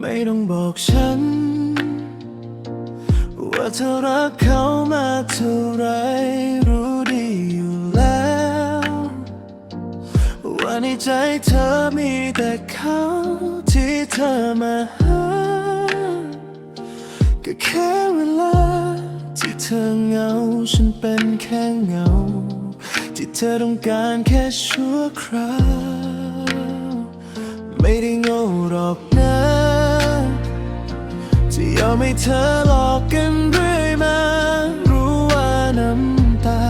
ไม่ต้องบอกฉัน ว่าเธอรักเขามากเท่าไรรู้ดีอยู่แล้ว ว่าในใจเธอมีแต่เขาที่เธอมาหาก็แค่เวลาที่เธอเหงาฉันเป็นแค่เหงา ที่เธอต้องการแค่ชั่วคราว ไม่ได้โง่หรอก นะที่ยอมให้เธอหลอกกันเรื่อยมา รู้ว่าน้ำตา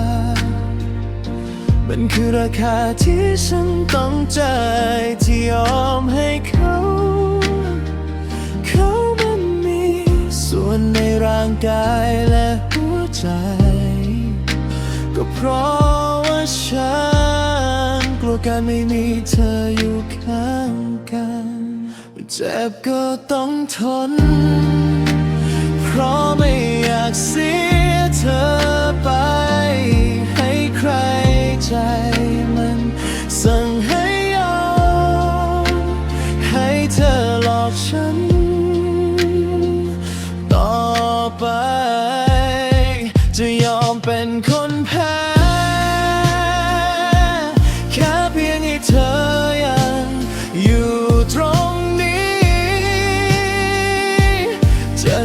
มันคือราคาที่ฉันต้องจ่ายที่ยอมให้เขา เขามันมีส่วนในร่างกายและหัวใจ ก็เพราะว่าฉันกลัวการไม่มีเธออยู่ข้างกัน เจ็บก็ต้องทน ราะไม่อยากเสียเธอไป ให้ใครใจมันสั่งให้ยอมให้เธอหลอกฉัน ต่อไป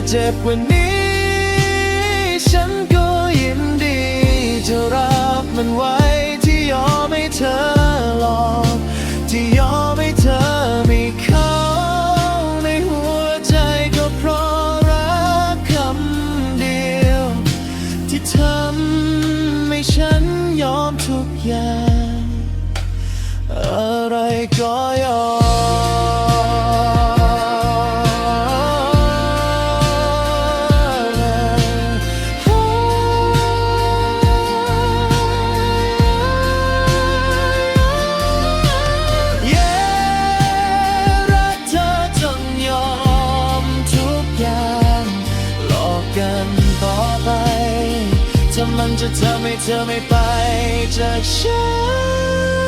เจ็บกว่านี้ ฉันก็ยินดีจะรับมันไว้ที่ยอมให้เธอหลอกที่ยอมให้เธอมีเขาในหัวใจก็เพราะรักคำเดียว ที่ทำให้ฉันยอมทุกอย่าง อะไรก็ ถ้ามันจะทำให้เธอไม่ไปจากฉัน